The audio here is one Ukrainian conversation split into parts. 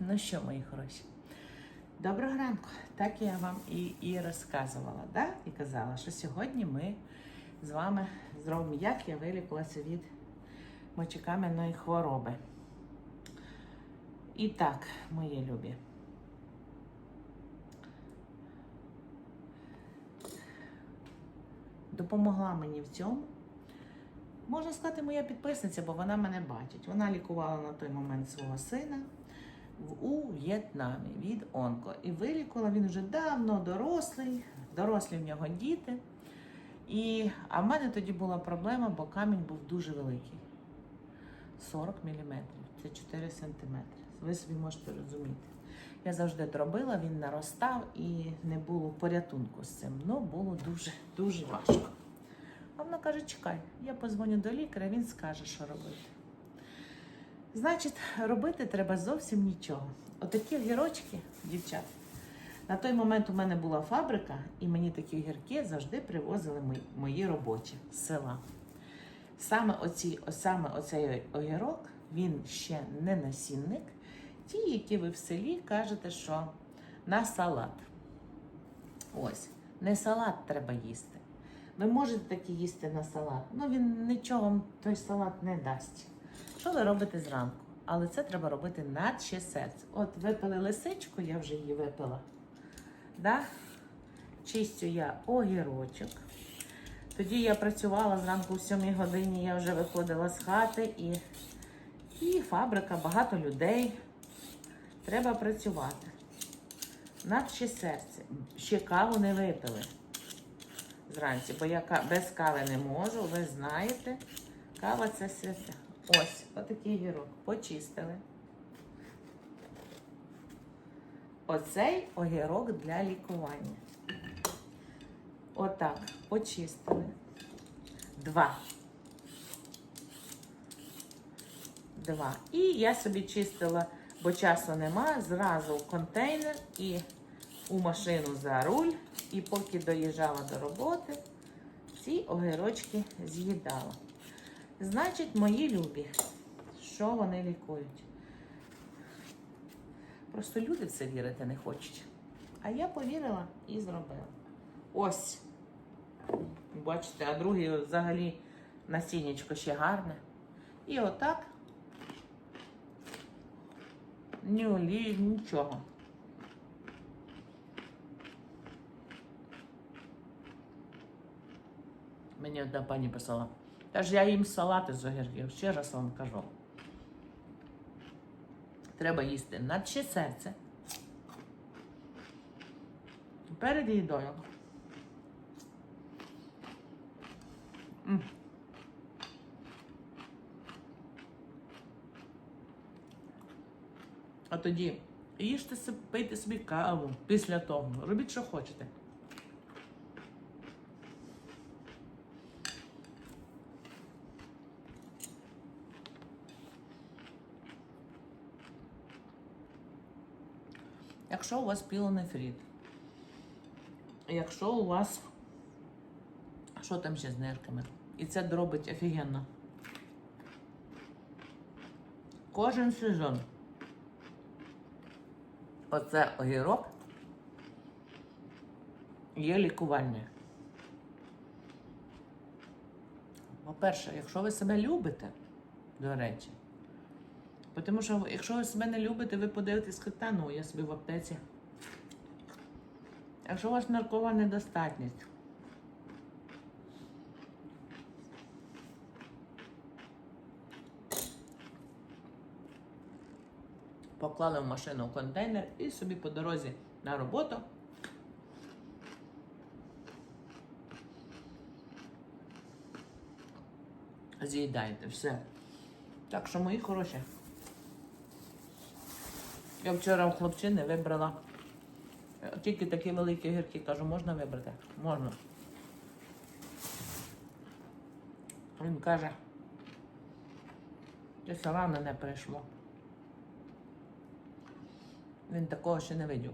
Ну що, мої хороші? Доброго ранку. Так я вам і, і розказувала, да? і казала, що сьогодні ми з вами зробимо, як я вилікувалася від мочекам'яної хвороби. І так, мої любі. Допомогла мені в цьому. Можна сказати, моя підписниця, бо вона мене бачить. Вона лікувала на той момент свого сина у В'єтнамі від онко. І вилікувала він вже давно дорослий, дорослі в нього діти. І, а в мене тоді була проблема, бо камінь був дуже великий. 40 мм, це 4 см. Ви собі можете розуміти. Я завжди дробила, він наростав і не було порятунку з цим. Ну, було дуже, дуже важко. А вона каже: чекай, я позвоню до лікаря, він скаже, що робити. Значить, робити треба зовсім нічого. Отакі огірочки, дівчат. На той момент у мене була фабрика, і мені такі огірки завжди привозили мої, мої робочі з села. Саме, оці, саме оцей огірок, він ще не насінник. Ті, які ви в селі кажете, що на салат. Ось, не салат треба їсти. Ви можете такі їсти на салат, але він нічого вам той салат не дасть. Що ви робите зранку? Але це треба робити наче серце. От випили лисичку, я вже її випила. Да? Чистю я огірочок. Тоді я працювала зранку в 7 годині, я вже виходила з хати і, і фабрика, багато людей. Треба працювати. Наче серце. Ще каву не випили зранці, бо я без кави не можу, ви знаєте. Кава це святе. Ось, отакий гірок. Почистили. Оцей огірок для лікування. Отак, почистили. Два. Два. І я собі чистила, бо часу нема, зразу в контейнер і у машину за руль. І поки доїжджала до роботи, ці огірочки з'їдала. Значить, мої любі, що вони лікують? Просто люди в це вірити не хочуть. А я повірила і зробила. Ось. Бачите, а другий взагалі насіннячко ще гарне. І отак. Ні олії, нічого. Мені одна пані писала. Та ж я їм салати з огірків, ще раз вам кажу. Треба їсти наче серце. Перед їдою. М. А тоді їжте пийте собі каву після того. Робіть, що хочете. Якщо у вас пілонефрит, якщо у вас що там ще з нирками? І це дробить офігенно. Кожен сезон. Оце огірок є лікувальне. По-перше, якщо ви себе любите, до речі, Тому що якщо ви себе не любите, ви подивитесь, та ну, я собі в аптеці. Якщо у вас наркова недостатність, поклали в машину в контейнер і собі по дорозі на роботу. З'їдаєте все. Так що, мої хороші. Я вчора у хлопчини вибрала е, тільки такі великі гірки. Кажу, можна вибрати? Можна. Він каже, що села мене прийшло. Він такого ще не видів.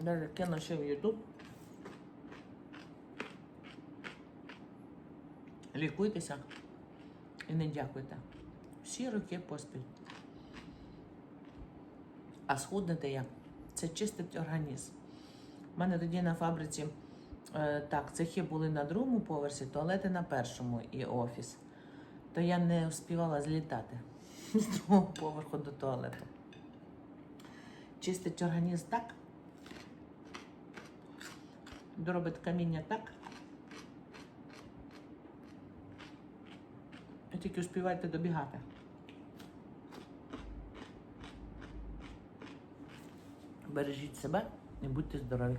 Даже кину ще в YouTube. Лікуйтеся і не дякуйте. Всі роки поспіль. А схуднете як? Це чистить організм. У мене тоді на фабриці е, так, цехи були на другому поверсі, туалети на першому і офіс. То я не встигала злітати з другого поверху до туалету. Чистить організм так. Доробить каміння так. І тільки успівайте добігати. Бережіть себе і будьте здорові.